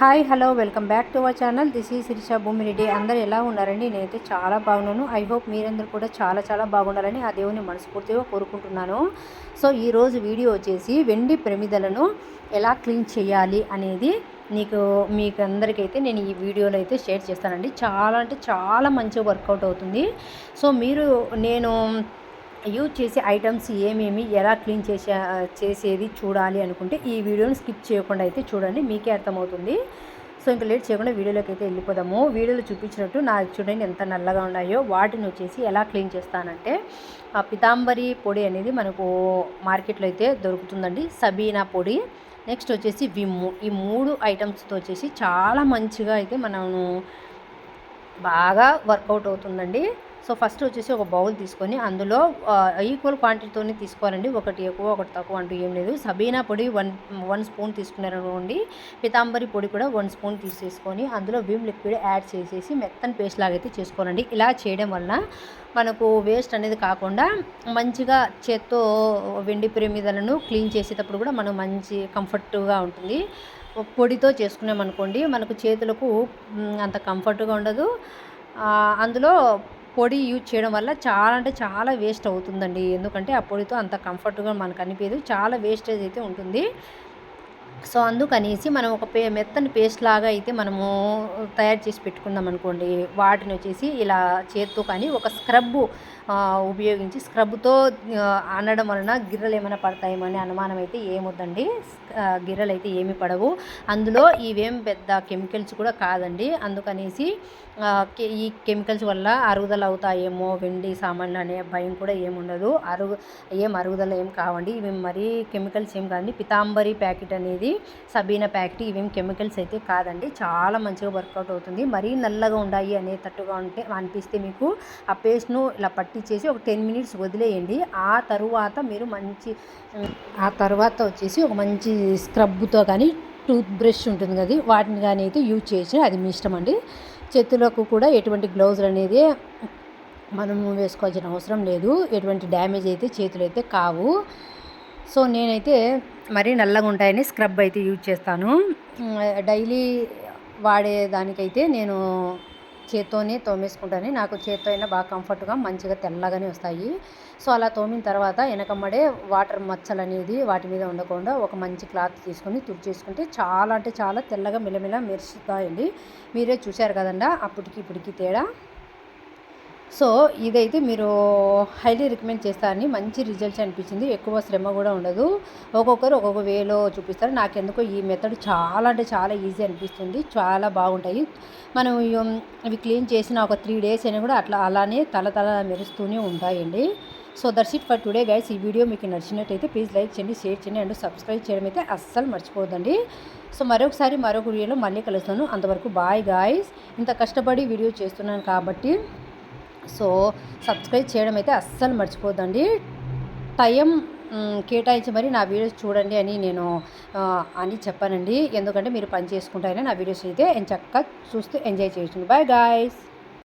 Hi hello welcome back to our channel. This is Sirisha Bhumireddy. అందరు ఎలా ఉన్నారండి? నేనైతే చాలా బాగున్నాను. ఐ హోప్ మీరందరూ కూడా చాలా చాలా బాగుండాలని ఆ దేవుని మనస్ఫూర్తిగా కోరుకుంటున్నాను. సో ఈరోజు వీడియో వచ్చేసి వెండి ప్రమిదలను ఎలా క్లీన్ చేయాలి అనేది నీకు మీకు అందరికైతే నేను ఈ వీడియోలో అయితే షేర్ చేస్తానండి. చాలా అంటే చాలా మంచిగా వర్కౌట్ అవుతుంది. సో మీరు నేను యూజ్ చేసే ఐటమ్స్ ఏమేమి ఎలా క్లీన్ చేసే చేసేది చూడాలి అనుకుంటే ఈ వీడియోని స్కిప్ చేయకుండా అయితే చూడండి మీకే అర్థమవుతుంది. సో ఇంకా లేట్ చేయకుండా వీడియోలోకి అయితే వెళ్ళిపోదాము. వీడియోలో చూపించినట్టు నా చూడండి ఎంత నల్లగా ఉన్నాయో వాటిని వచ్చేసి ఎలా క్లీన్ చేస్తానంటే ఆ పితాంబరి పొడి అనేది మనకు మార్కెట్లో అయితే దొరుకుతుందండి సబీనా పొడి. నెక్స్ట్ వచ్చేసి విమ్ము ఈ మూడు ఐటమ్స్తో వచ్చేసి చాలా మంచిగా అయితే మనము బాగా వర్కౌట్ అవుతుందండి. సో ఫస్ట్ వచ్చేసి ఒక బౌల్ తీసుకొని అందులో ఈక్వల్ క్వాంటిటీతోనే తీసుకోవాలండి. ఒకటి ఎక్కువ ఒకటి తక్కువ అంటూ ఏం లేదు. సబీనా పొడి వన్ వన్ స్పూన్ తీసుకున్నారనుకోండి పితాంబరి పొడి కూడా వన్ స్పూన్ తీసేసుకొని అందులో విమ్ లిక్విడ్ యాడ్ చేసేసి మెత్తని పేస్ట్ లాగైతే చేసుకోనండి ఇలా చేయడం వలన మనకు వేస్ట్ అనేది కాకుండా మంచిగా చేత్తో వెండి పిరమిదలను క్లీన్ చేసేటప్పుడు కూడా మనం మంచి కంఫర్ట్గా ఉంటుంది. పొడితో చేసుకున్నామనుకోండి మనకు చేతులకు అంత కంఫర్ట్గా ఉండదు. అందులో పొడి యూజ్ చేయడం వల్ల చాలా అంటే చాలా వేస్ట్ అవుతుందండి. ఎందుకంటే ఆ పొడితో అంత కంఫర్ట్గా మనకు అనిపించదు చాలా వేస్టేజ్ అయితే ఉంటుంది. సో అందుకనేసి మనం ఒక పే మెత్తని పేస్ట్ లాగా అయితే మనము తయారు చేసి పెట్టుకుందాం అనుకోండి వాటిని వచ్చేసి ఇలా చేత్తో కానీ ఒక స్క్రబ్బు ఉపయోగించి స్క్రబ్తో అనడం వలన గిర్రలు ఏమైనా పడతాయేమో అనుమానం అయితే ఏమొద్దండి. గిర్రలు అయితే ఏమి పడవు. అందులో ఇవేం పెద్ద కెమికల్స్ కూడా కాదండి. అందుకనేసి ఈ కెమికల్స్ వల్ల అరుగుదల అవుతాయేమో వెండి సామాన్లు అనే భయం కూడా ఏముండదు. అరుగు ఏం అరుగుదల ఏం కావండి. ఇవి మరీ కెమికల్స్ ఏం కాదండి. పితాంబరి ప్యాకెట్ అనేది సబీనా ప్యాకెట్ ఇవేం కెమికల్స్ అయితే కాదండి. చాలా మంచిగా వర్కౌట్ అవుతుంది. మరీ నల్లగా ఉండాయి అనేటట్టుగా ఉంటే అనిపిస్తే మీకు ఆ పేస్ట్ను ఇలా పట్టించేసి ఒక టెన్ మినిట్స్ వదిలేయండి. ఆ తరువాత మీరు మంచి ఆ తర్వాత వచ్చేసి ఒక మంచి స్క్రబ్తో కానీ టూత్ బ్రష్ ఉంటుంది కదా వాటిని కానీ అయితే యూజ్ చేసి అది మీ ఇష్టం అండి. చేతులకు కూడా ఎటువంటి గ్లౌజులు అనేది మనము వేసుకోవాల్సిన అవసరం లేదు. ఎటువంటి డ్యామేజ్ అయితే చేతులు అయితే కావు. సో నేనైతే మరీ నల్లగా ఉంటాయని స్క్రబ్ అయితే యూజ్ చేస్తాను. డైలీ వాడే దానికైతే నేను చేత్తోనే తోమేసుకుంటాను. నాకు చేత్తో అయినా బాగా కంఫర్ట్గా మంచిగా తెల్లగానే వస్తాయి. సో అలా తోమిన తర్వాత వెనకమ్మడే వాటర్ మచ్చలు అనేది వాటి మీద ఉండకుండా ఒక మంచి క్లాత్ తీసుకొని తుడిచేసుకుంటే చాలా అంటే చాలా తెల్లగా మెలమెల మెరుస్తాయండి మీరే చూశారు కదండా అప్పటికి ఇప్పటికి తేడా. సో ఇదైతే మీరు హైలీ రికమెండ్ చేస్తారని మంచి రిజల్ట్స్ అనిపించింది. ఎక్కువ శ్రమ కూడా ఉండదు. ఒక్కొక్కరు ఒక్కొక్క వేలో చూపిస్తారు. నాకెందుకో ఈ మెథడ్ చాలా అంటే చాలా ఈజీ అనిపిస్తుంది. చాలా బాగుంటాయి. మనం ఇవి క్లీన్ చేసిన ఒక త్రీ డేస్ అయినా కూడా అట్లా అలానే తల తల మెరుస్తూనే ఉంటాయండి. So that's it for today guys. ఈ వీడియో మీకు నచ్చినట్టయితే ప్లీజ్ లైక్ చేయండి షేర్ చేయండి అండ్ సబ్స్క్రైబ్ చేయడం అయితే అస్సలు మర్చిపోదండి సో మరొకసారి మరొక వీడియోలో మళ్ళీ కలుస్తాను. అంతవరకు బాయ్ గాయస్ ఇంత కష్టపడి వీడియో చేస్తున్నాను కాబట్టి సో సబ్స్క్రైబ్ చేయడం అయితే అస్సలు మర్చిపోద్దండి. టైం కేటాయించి మరి నా వీడియోస్ చూడండి అని నేను అని చెప్పానండి. ఎందుకంటే మీరు పని చేసుకుంటారని నా వీడియోస్ అయితే చక్కగా చూస్తూ ఎంజాయ్ చేస్తుంది బాయ్ గాయస్.